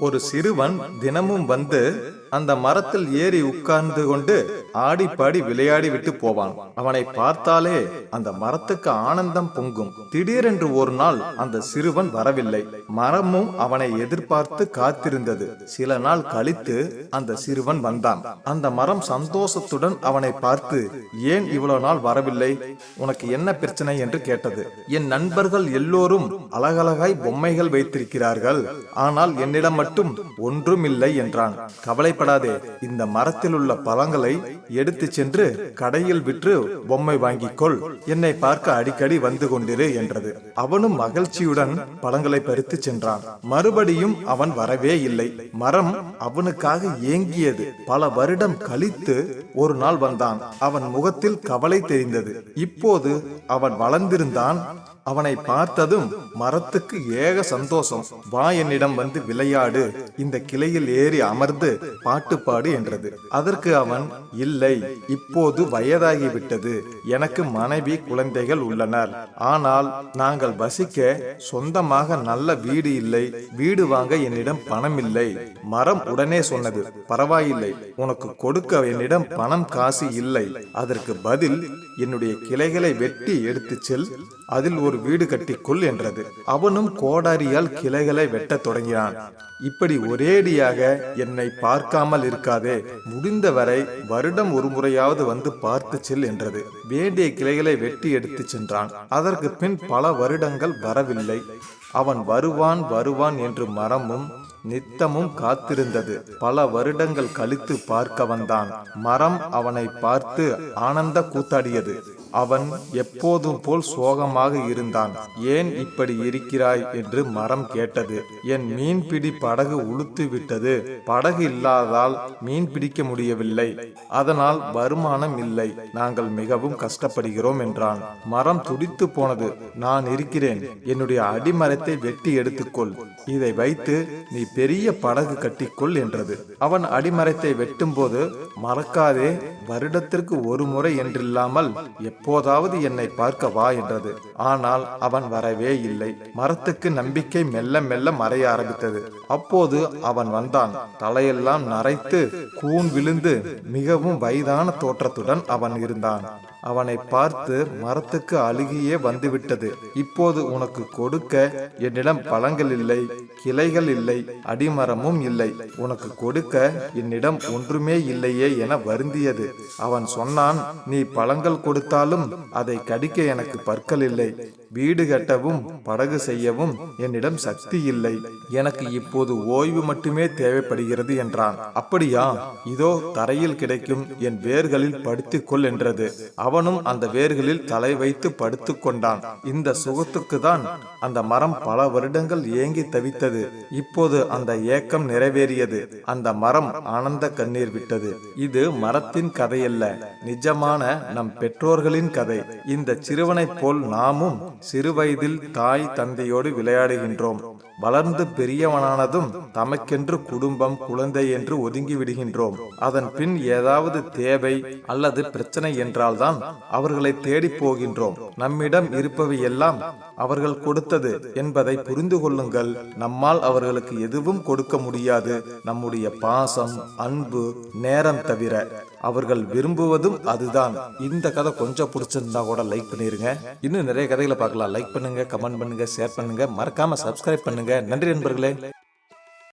ஒரு சிறுவன் தினமும் வந்து அந்த மரத்தில் ஏறி உட்கார்ந்து கொண்டு ஆடி பாடி விளையாடி விட்டு போவான். அவனை பார்த்தாலே அந்த மரத்துக்கு ஆனந்தம் பொங்கும். திடீரென்று ஒரு நாள் அந்த சிறுவன் வரவில்லை. மரமும் அவனை எதிர்பார்த்து காத்திருந்தது. சில நாள் கழித்து அந்த சிறுவன் வந்தான். அந்த மரம் சந்தோஷத்துடன் அவனை பார்த்து ஏன் இவ்வளவு நாள் வரவில்லை? உனக்கு என்ன பிரச்சனை? என்று கேட்டது. என் நண்பர்கள் எல்லோரும் அழகழகாய் பொம்மைகள் வைத்திருக்கிறார்கள். ஆனால் என்னிடம் மட்டும் ஒன்றும் இல்லை என்றான். கவலை கவலைப்படாதே. இந்த மரத்தில் உள்ள பழங்களை எடுத்து சென்று கடையில் விற்று பொம்மை வாங்கிக் கொள் என்னை பார்க்க அடிக்கடி வந்து கொண்டிரு என்றது. அவனும் மகிழ்ச்சியுடன் பழங்களை பறித்து சென்றான். மறுபடியும் அவன் வரவே இல்லை. மரம் அவனுக்காக ஏங்கியது. பல வருடம் கழித்து ஒரு நாள் வந்தான். அவன் முகத்தில் கவலை தெரிந்தது. இப்போது அவன் வளர்ந்திருந்தான். அவனை பார்த்ததும் மரத்துக்கு ஏக சந்தோஷம். வா என்னிடம் வந்து விளையாடு. இந்த கிளையில் ஏறி அமர்ந்து பாட்டு பாடு என்றது. அதற்கு அவன் இல்லை இப்போது வயதாகிவிட்டது. எனக்கு மனைவி குழந்தைகள் உள்ளனர். ஆனால் நாங்கள் வசிக்க சொந்தமாக நல்ல வீடு இல்லை. வீடு வாங்க என்னிடம் பணம் இல்லை. மரம் உடனே சொன்னது பரவாயில்லை. உனக்கு கொடுக்க என்னிடம் பணம் காசு இல்லை. அதற்கு பதில் என்னுடைய கிளைகளை வெட்டி எடுத்து செல். அதில் ஒரு வீடு கட்டிக்கொள் என்றது. அவனும் கோடாரியால் கிளைகளை வெட்டத் தொடங்கினான். இப்படி ஒரேடியாக என்னை பார்க்காமல் இருக்காதே. முடிந்தவரை வருடம் ஒரு முறையாவது வந்து பார்த்து செல் என்றது. வேண்டிய கிளைகளை வெட்டி எடுத்துச் சென்றான். அதற்கு பின் பல வருடங்கள் வரவில்லை. அவன் வருவான் வருவான் என்று மரமும் நித்தமும் காத்திருந்தது. பல வருடங்கள் கழித்து பார்க்க வந்தான். மரம் அவனை பார்த்து ஆனந்த கூத்தாடியது. அவன் எப்போதும் போல் சோகமாக இருந்தான். ஏன் இப்படி இருக்கிறாய்? என்று மரம் கேட்டது. என் மீன்பிடி படகு உளுத்து விட்டது. படகு இல்லாததால் மீன் பிடிக்க முடியவில்லை. அதனால் வருமானம் இல்லை. நாங்கள் மிகவும் கஷ்டப்படுகிறோம் என்றான். மரம் துடித்து போனது. நான் இருக்கிறேன். என்னுடைய அடிமரத்தை வெட்டி எடுத்துக்கொள். இதை வைத்து நீ பெரிய படகு கட்டிக்கொள் என்றது. அவன் அடிமரத்தை வெட்டும்போது மறக்காதே. வருடத்திற்கு ஒரு முறை என்றில்லாமல் எப்போதாவது என்னை பார்க்க வா என்றது. ஆனால் அவன் வரவே இல்லை. மரத்துக்கு நம்பிக்கை மெல்ல மெல்ல மறைய ஆரம்பித்தது. அப்போது அவன் வந்தான். தலையெல்லாம் நரைத்து கூன் விழுந்து மிகவும் வயதான தோற்றத்துடன் அவன் இருந்தான். அவனை பார்த்து மரத்துக்கு அழுகியே வந்துவிட்டது. இப்போது உனக்கு கொடுக்க என்னிடம் பழங்கள் இல்லை கிளைகள் இல்லை அடிமரமும் இல்லை. உனக்கு கொடுக்க என்னிடம் ஒன்றுமே இல்லையே என வருந்தியது. அவன் சொன்னான் நீ பழங்கள் கொடுத்தால் கொடுத்தாலும் அதை கடிக்க எனக்கு பற்கள் இல்லை. வீடு கட்டவும் படகு செய்யவும் என்னிடம் சக்தி இல்லை. எனக்கு இப்போது ஓய்வு மட்டுமே தேவைப்படுகிறது என்றான். அப்படியா? இதோ தரையில் கிடைக்கும். என் வேர்களில் படுத்துக்கொள் என்றது. அவனும் அந்த வேர்களில் தலை வைத்து படுத்துக் கொண்டான். இந்த சுகத்துக்கு தான் அந்த மரம் பல வருடங்கள் ஏங்கி தவித்தது. இப்போது அந்த ஏக்கம் நிறைவேறியது. அந்த மரம் ஆனந்த கண்ணீர் விட்டது. இது மரத்தின் கதையல்ல. நிஜமான நம் பெற்றோர்களின் கதை. இந்த சிறுவனைப் போல் நாமும் சிறுவயதில் தாய் தந்தையோடு விளையாடுகின்றோம். வளர்ந்து பெரியவனானதும் தமக்கென்று குடும்பம் குழந்தை என்று ஒதுங்கி விடுகின்றோம். அதன் பின் ஏதாவது தேவை அல்லது பிரச்சனை என்றால்தான் அவர்களை தேடி போகின்றோம். நம்மிடம் இருப்பவை எல்லாம் அவர்கள் கொடுத்தது என்பதை புரிந்து கொள்ளுங்கள். நம்மால் அவர்களுக்கு எதுவும் கொடுக்க முடியாது. நம்முடைய பாசம் அன்பு நேரம் தவிர. அவர்கள் விரும்புவதும் அதுதான். இந்த கதை கொஞ்சம் பிடிச்சிருந்தா கூட லைக் பண்ணிருங்க. இன்னும் நிறைய கதைகளை பார்க்கலாம். லைக் பண்ணுங்க கமெண்ட் பண்ணுங்க ஷேர் பண்ணுங்க. மறக்காம சப்ஸ்கிரைப் பண்ணுங்க. நன்றி நண்பர்களே.